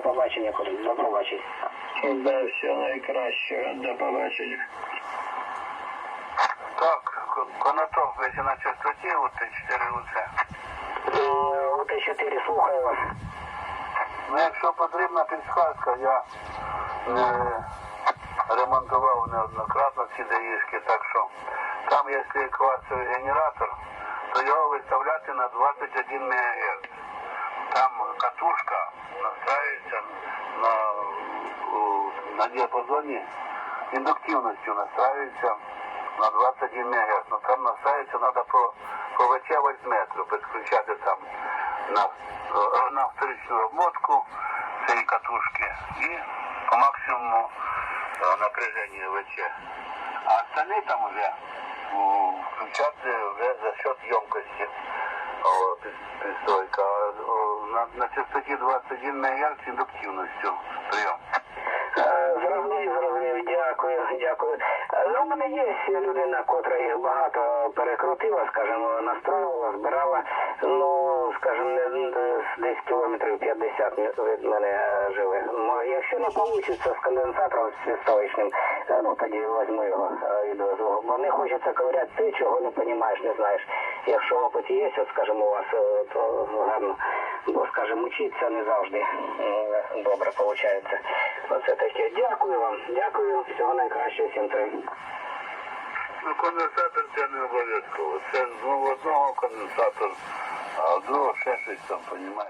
До побачення, Кудрик, до побачення. Да, все найкраще. До побачення. Так, К- Конотоп, ви на частоті у Т4 УЦ. Е, У Т4 слухаю вас. Ну, якщо потрібна підсказка, я е, ремонтував неоднократно ці даїшки, так що там, якщо кварцевий генератор, то його виставляти на 21 МГц. Там катушка настраивается на, на диапазоне индуктивностью настраивается на 21 МГц. Но там настраиваться надо по, по ВЧ вольтметру, підключати там на, на вторичну обмотку цієї катушки і по максимуму е, напряження ВЧ. А остальные там уже м, включати вже за счет емкости О, На, на частоті 21 МГц індуктивністю прийом. Е, Зрозумів, зрозумів, дякую, дякую. Е, Ну, у мене є людина, котра їх багато перекрутила, скажімо, настроювала, збирала, ну, скажімо, десь кілометрів 50 від мене живе. Якщо не вийде з конденсатором з столичним, ну, тоді візьму його е, і. Бо не хочеться ковыряти те, чого не розумієш, не знаєш. Якщо опит є, от, скажімо, у вас, е, то гарно. Бо, скажімо, учитися не завжди добре виходить. Оце таке. Дякую вам. Дякую. Всього найкращого. Всім три. Ну, конденсатор це не обов'язково. Це ну, одного конденсатор, а в другого ще щось там, понімаєте.